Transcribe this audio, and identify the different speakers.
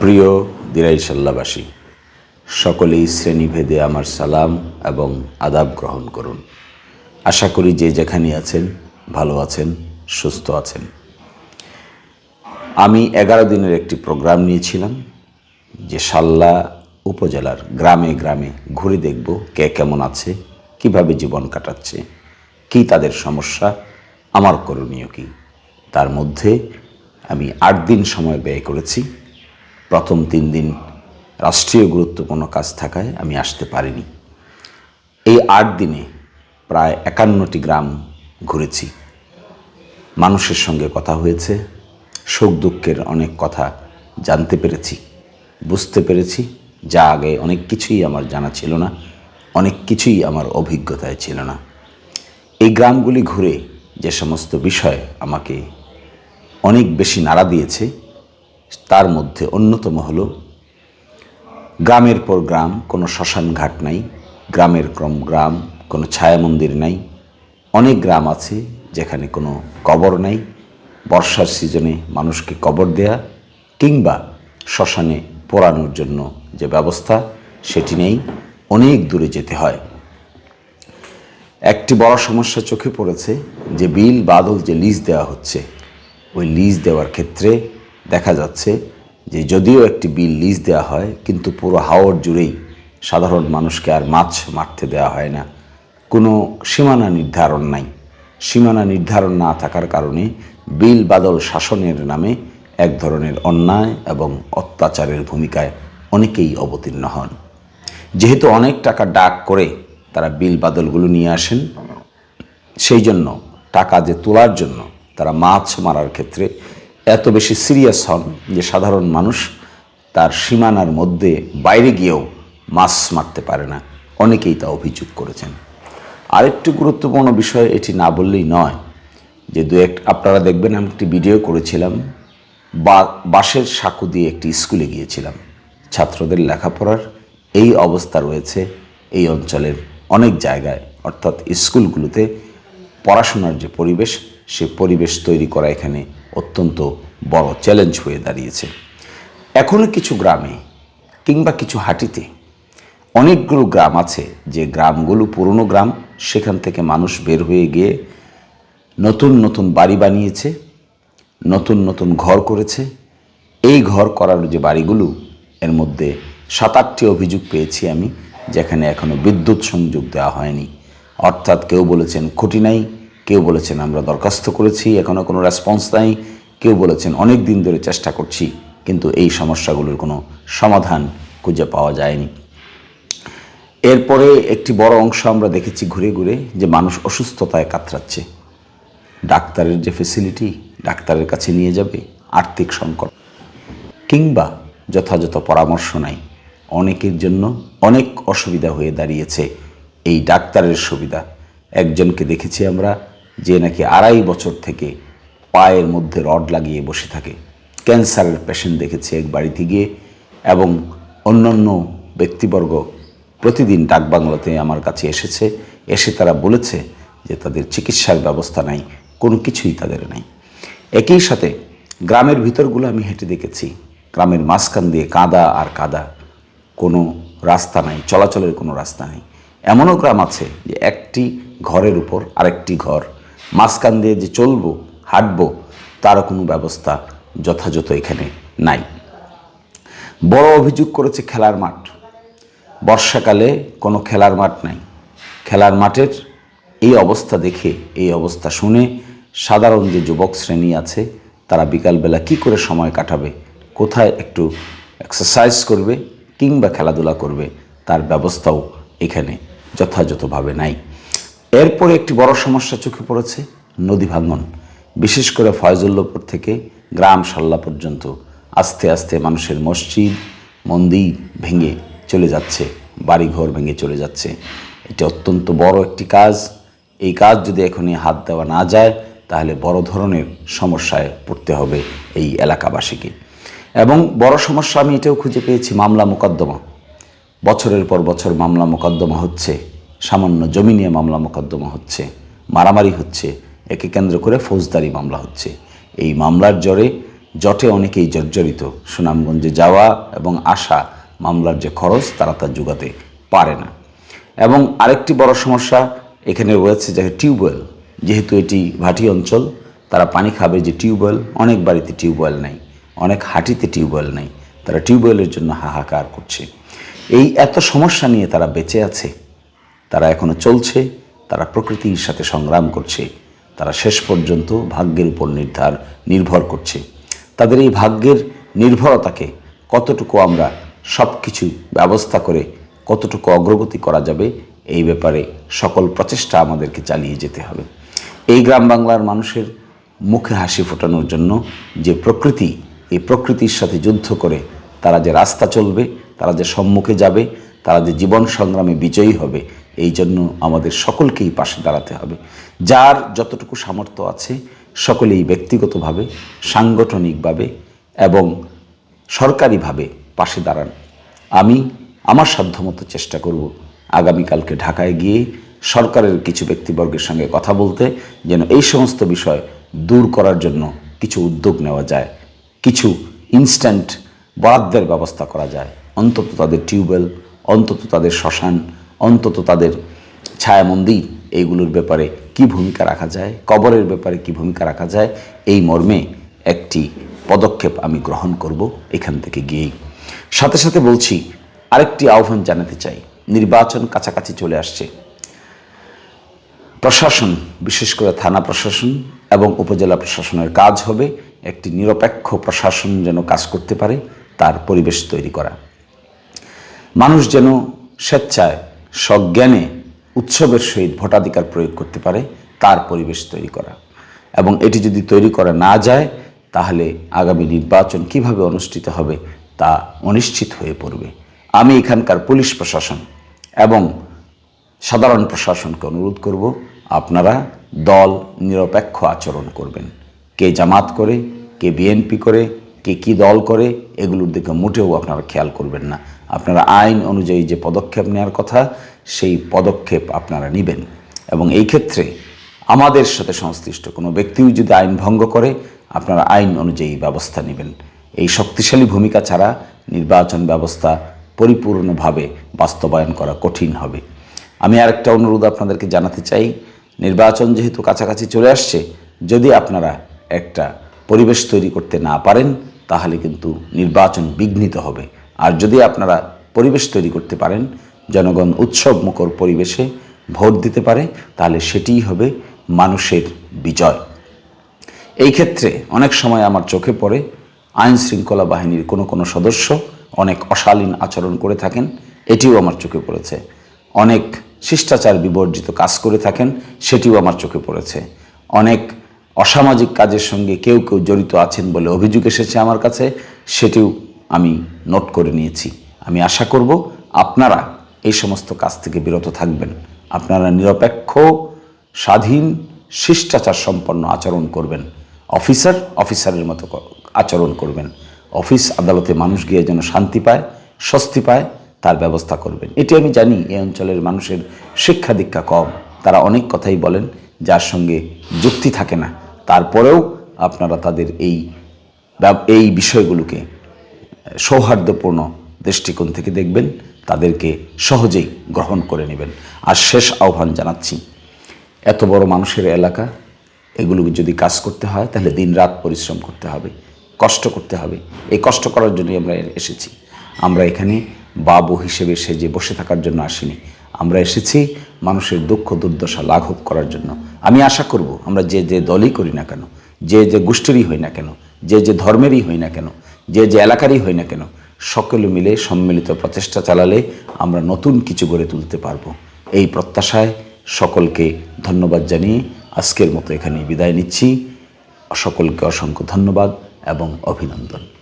Speaker 1: প্রিয় দিরাইশাল্লাবাসী সকলেই শ্রেণীভেদে আমার সালাম এবং আদাব গ্রহণ করুন। আশা করি যে যেখানে আছেন, ভালো আছেন, সুস্থ আছেন। আমি এগারো দিনের একটি প্রোগ্রাম নিয়েছিলাম, যে সাল্লা উপজেলার গ্রামে গ্রামে ঘুরে দেখব কে কেমন আছে, কীভাবে জীবন কাটাচ্ছে, কি তাদের সমস্যা, আমার করণীয় কি। তার মধ্যে আমি আট দিন সময় ব্যয় করেছি। প্রথম তিন দিন রাষ্ট্রীয় গুরুত্বপূর্ণ কাজ থাকায় আমি আসতে পারিনি। এই আট দিনে প্রায় একান্নটি গ্রাম ঘুরেছি। মানুষের সঙ্গে কথা হয়েছে, সুখ দুঃখের অনেক কথা জানতে পেরেছি, বুঝতে পেরেছি, যা আগে অনেক কিছুই আমার জানা ছিল না, অনেক কিছুই আমার অভিজ্ঞতায় ছিল না। এই গ্রামগুলি ঘুরে যে সমস্ত বিষয় আমাকে অনেক বেশি নাড়া দিয়েছে তার মধ্যে অন্যতম হলো, গ্রামের পর গ্রাম, কোনো শ্মশান ঘাট নাই, গ্রামের ক্রম গ্রাম, কোনো ছায়া মন্দির নাই, অনেক গ্রাম আছে যেখানে কোনো কবর নাই, বর্ষার সিজনে মানুষকে কবর দেয়া কিংবা শ্মশানে পোড়ানোর জন্য যে ব্যবস্থা সেটি নেই, অনেক দূরে যেতে হয়। একটি বড় সমস্যা চোখে পড়েছে যে বিল বাদল যে লিজ দেওয়া হচ্ছে, ওই লিজ দেওয়ার ক্ষেত্রে দেখা যাচ্ছে যে যদিও একটি বিল লিজ দেওয়া হয়, কিন্তু পুরো হাওর জুড়েই সাধারণ মানুষকে আর মাছ মারতে দেওয়া হয় না। কোনো সীমানা নির্ধারণ নাই। সীমানা নির্ধারণ না থাকার কারণে বিল বাদল শাসনের নামে এক ধরনের অন্যায় এবং অত্যাচারের ভূমিকায় অনেকেই অবতীর্ণ হন। যেহেতু অনেক টাকা ডাক করে তারা বিল বাদলগুলো নিয়ে আসেন, সেই জন্য, টাকা যে তোলার জন্য তারা মাছ মারার ক্ষেত্রে এত বেশি সিরিয়াস হন যে সাধারণ মানুষ তার সীমানার মধ্যে বাইরে গিয়েও মাছ মারতে পারে না। অনেকেই তা অভিযোগ করেছেন। আরেকটি গুরুত্বপূর্ণ বিষয়, এটি না বললেই নয় যে দু এক আপনারা দেখবেন, আমি একটি ভিডিও করেছিলাম। বা বাঁশের সাঁকু দিয়ে একটি স্কুলে গিয়েছিলাম। ছাত্রদের লেখাপড়ার এই অবস্থা রয়েছে এই অঞ্চলের অনেক জায়গায়। অর্থাৎ স্কুলগুলোতে পড়াশোনার যে পরিবেশ, সে পরিবেশ তৈরি করা এখানে অত্যন্ত বড় চ্যালেঞ্জ হয়ে দাঁড়িয়েছে। এখনও কিছু গ্রামে কিংবা কিছু হাটিতে অনেকগুলো গ্রাম আছে, যে গ্রামগুলো পুরনো গ্রাম, সেখান থেকে মানুষ বের হয়ে গিয়ে নতুন নতুন বাড়ি বানিয়েছে, নতুন নতুন ঘর করেছে। এই ঘর করার যে বাড়িগুলো, এর মধ্যে সাত আটটি অভিযোগ পেয়েছি আমি, যেখানে এখনও বিদ্যুৎ সংযোগ দেওয়া হয়নি। অর্থাৎ কেউ বলেছেন খুঁটি নাই কেউ বলেছেন আমরা দরখাস্ত করেছি এখনও কোনো রেসপন্স নাই। কেউ বলেছেন অনেক দিন ধরে চেষ্টা করছি, কিন্তু এই সমস্যাগুলোর কোনো সমাধান খুঁজে পাওয়া যায়নি। এরপরে একটি বড় অংশ আমরা দেখেছি ঘুরে ঘুরে যে মানুষ অসুস্থতায় কাতরাচ্ছে। ডাক্তারের যে ফেসিলিটি ডাক্তারের কাছে নিয়ে যাবে আর্থিক সংকট। কিংবা যথাযথ পরামর্শ নাই। অনেকের জন্য অনেক অসুবিধা হয়ে দাঁড়িয়েছে। এই ডাক্তারের সুবিধা। একজনকে দেখেছি আমরা যে নাকি আড়াই বছর থেকে পায়ের মধ্যে রড লাগিয়ে বসে থাকে। ক্যান্সারের পেশেন্ট দেখেছি এক বাড়িতে গিয়ে এবং অন্যান্য ব্যক্তিবর্গ প্রতিদিন ডাকবাংলাতে আমার কাছে এসেছে। এসে তারা বলেছে যে তাদের চিকিৎসার ব্যবস্থা নাই, কোনো কিছুই তাদের নাই। একই সাথে গ্রামের ভিতরগুলো আমি হেঁটে দেখেছি। গ্রামের মাঝখান দিয়ে কাদা আর কাদা। কোনো রাস্তা নাই, চলাচলের কোনো রাস্তা নেই। এমনও গ্রাম আছে যে একটি ঘরের উপর আরেকটি ঘর মাঝখান দিয়ে যে চলবো, হাঁটবো, তারও কোনো ব্যবস্থা যথাযথ এখানে নাই। বড় অভিযোগ করেছে খেলার মাঠ। বর্ষাকালে কোনো খেলার মাঠ নাই। খেলার মাঠের এই অবস্থা দেখে, এই অবস্থা শুনে সাধারণ যে যুবক শ্রেণি আছে, তারা বিকালবেলা কি করে সময় কাটাবে, কোথায় একটু এক্সারসাইজ করবে কিংবা খেলাধুলা করবে, তার ব্যবস্থাও এখানে যথাযথভাবে নাই। এরপরে একটি বড় সমস্যা চোখে পড়েছে, নদী ভাঙন। বিশেষ করে ফয়জুল্লাপুর থেকে গ্রাম সাল্লা পর্যন্ত আস্তে আস্তে মানুষের মসজিদ, মন্দির ভেঙে চলে যাচ্ছে, বাড়িঘর ভেঙে চলে যাচ্ছে। এটি অত্যন্ত বড় একটি কাজ। এই কাজ যদি এখনই হাত দেওয়া না যায়, তাহলে বড় ধরনের সমস্যায় পড়তে হবে এই এলাকাবাসীকে। এবং বড় সমস্যা আমি এটাও খুঁজে পেয়েছি, মামলা মোকদ্দমা। বছরের পর বছর মামলা মোকদ্দমা হচ্ছে। সামান্য জমি নিয়ে মামলা মোকদ্দমা হচ্ছে, মারামারি হচ্ছে, একে কেন্দ্র করে ফৌজদারি মামলা হচ্ছে। এই মামলার জোরে জটে অনেকেই জর্জরিত। সুনামগঞ্জে যাওয়া এবং আসা মামলার যে খরচ, তারা তা যোগাতে পারে না। এবং আরেকটি বড় সমস্যা এখানে রয়েছে যে টিউবওয়েল। যেহেতু এটি ভাটি অঞ্চল, তারা পানি খাবে যে টিউবওয়েল, অনেক বাড়িতে টিউবওয়েল নেই, অনেক হাটিতে টিউবওয়েল নেই, তারা টিউবওয়েলের জন্য হাহাকার করছে। এই এত সমস্যা নিয়ে তারা বেঁচে আছে তারা এখনও চলছে, তারা প্রকৃতির সাথে সংগ্রাম করছে, তারা শেষ পর্যন্ত ভাগ্যের উপর নির্ধার, নির্ভর করছে। তাদের এই ভাগ্যের নির্ভরতাকে কতটুকু আমরা সব কিছু ব্যবস্থা করে কতটুকু অগ্রগতি করা যাবে, এই ব্যাপারে সকল প্রচেষ্টা আমাদেরকে চালিয়ে যেতে হবে। এই গ্রাম বাংলার মানুষের মুখে হাসি ফোটানোর জন্য যে প্রকৃতি, এই প্রকৃতির সাথে যুদ্ধ করে তারা যে রাস্তা চলবে, তারা যে সম্মুখে যাবে তারা যে জীবন সংগ্রামে বিজয়ী হবে, এই জন্য আমাদের সকলকেই পাশে দাঁড়াতে হবে। যার যতটুকু সামর্থ্য আছে, সকলেই ব্যক্তিগতভাবে, সাংগঠনিকভাবে এবং সরকারিভাবে পাশে দাঁড়ান। আমি আমার সাধ্যমতো চেষ্টা করব আগামীকালকে ঢাকায় গিয়ে সরকারের কিছু ব্যক্তিবর্গের সঙ্গে কথা বলতে, যেন এই সমস্ত বিষয় দূর করার জন্য কিছু উদ্যোগ নেওয়া যায়, কিছু ইনস্ট্যান্ট বরাদ্দের ব্যবস্থা করা যায়। অন্তত তাদের টিউবওয়েল অন্তত তাদের শ্মশান, অন্তত তাদের ছায়া মন্দির এইগুলোর ব্যাপারে কি ভূমিকা রাখা যায়, কবরের ব্যাপারে কি ভূমিকা রাখা যায়, এই মর্মে একটি পদক্ষেপ আমি গ্রহণ করব এখান থেকে গিয়েই। সাথে সাথে বলছি, আরেকটি আহ্বান জানাতে চাই। নির্বাচন কাছাকাছি চলে আসছে। প্রশাসন, বিশেষ করে থানা প্রশাসন এবং উপজেলা প্রশাসনের কাজ হবে একটি নিরপেক্ষ প্রশাসন যেন কাজ করতে পারে, তার পরিবেশ তৈরি করা। মানুষ যেন স্বেচ্ছায়, সজ্ঞানে উৎসবের সহিত ভোটাধিকার প্রয়োগ করতে পারে, তার পরিবেশ তৈরি করা। এবং এটি যদি তৈরি করা না যায়, তাহলে আগামী নির্বাচন কীভাবে অনুষ্ঠিত হবে তা অনিশ্চিত হয়ে পড়বে। আমি এখানকার পুলিশ প্রশাসন এবং সাধারণ প্রশাসনকে অনুরোধ করব, আপনারা দল নিরপেক্ষ আচরণ করবেন। কে জামাত করে, কে বিএনপি করে কে কি দল করে, এগুলোর দিকে মোটেও আপনারা খেয়াল করবেন না। আপনারা আইন অনুযায়ী যে পদক্ষেপ নেওয়ার কথা, সেই পদক্ষেপ আপনারা নেবেন। এবং এই ক্ষেত্রে আমাদের সাথে সংশ্লিষ্ট কোনো ব্যক্তিও যদি আইন ভঙ্গ করে, আপনারা আইন অনুযায়ী ব্যবস্থা নেবেন। এই শক্তিশালী ভূমিকা ছাড়া নির্বাচন ব্যবস্থা পরিপূর্ণভাবে বাস্তবায়ন করা কঠিন হবে। আমি আরেকটা অনুরোধ আপনাদেরকে জানাতে চাই, নির্বাচন যেহেতু কাছাকাছি চলে আসছে, যদি আপনারা একটা পরিবেশ তৈরি করতে না পারেন তাহলে কিন্তু নির্বাচন বিঘ্নিত হবে। আর যদি আপনারা পরিবেশ তৈরি করতে পারেন, জনগণ উৎসব মুখর পরিবেশে ভোট দিতে পারে, তাহলে সেটিই হবে মানুষের বিজয়। এই ক্ষেত্রে অনেক সময় আমার চোখে পড়ে, আইন শৃঙ্খলা বাহিনীর কোনো কোনো সদস্য অনেক অশালীন আচরণ করে থাকেন, এটিও আমার চোখে পড়েছে। অনেক শিষ্টাচার বিবর্জিত কাজ করে থাকেন, সেটিও আমার চোখে পড়েছে। অনেক অসামাজিক কাজের সঙ্গে কেউ কেউ জড়িত আছেন বলে অভিযোগ এসেছে আমার কাছে, সেটিও আমি নোট করে নিয়েছি। আমি আশা করব আপনারা এই সমস্ত কাজ থেকে বিরত থাকবেন। আপনারা নিরপেক্ষ, স্বাধীন, শিষ্টাচার সম্পন্ন আচরণ করবেন। অফিসার অফিসারের মতো আচরণ করবেন। অফিস আদালতে মানুষ গিয়ে যেন শান্তি পায়, স্বস্তি পায়, তার ব্যবস্থা করবেন। এটি আমি জানি এই অঞ্চলের মানুষের শিক্ষা দীক্ষা কম। তারা অনেক কথাই বলেন, যার সঙ্গে যুক্তি থাকে না। তারপরেও আপনারা তাদের এই এই বিষয়গুলোকে সৌহার্দ্যপূর্ণ দৃষ্টিকোণ থেকে দেখবেন, তাদেরকে সহজেই গ্রহণ করে নেবেন। আর শেষ আহ্বান জানাচ্ছি, এত বড় মানুষের এলাকা এগুলোকে যদি কাজ করতে হয়, তাহলে দিন রাত পরিশ্রম করতে হবে, কষ্ট করতে হবে। এই কষ্ট করার জন্যই আমরা এসেছি। আমরা এখানে বাবু হিসেবে সেজে বসে থাকার জন্য আসিনি। আমরা এসেছি মানুষের দুঃখ, দুর্দশা লাঘব করার জন্য। আমি আশা করব আমরা যে যে দলই করি না কেন, যে যে গোষ্ঠীরই হই না কেন, যে যে ধর্মেরই হই না কেন, যে যে এলাকারই হই না কেন, সকলে মিলে সম্মিলিত প্রচেষ্টা চালালে আমরা নতুন কিছু গড়ে তুলতে পারব। এই প্রত্যাশায় সকলকে ধন্যবাদ জানিয়ে আজকের মতো এখানে বিদায় নিচ্ছি। সকলকে অসংখ্য ধন্যবাদ এবং অভিনন্দন।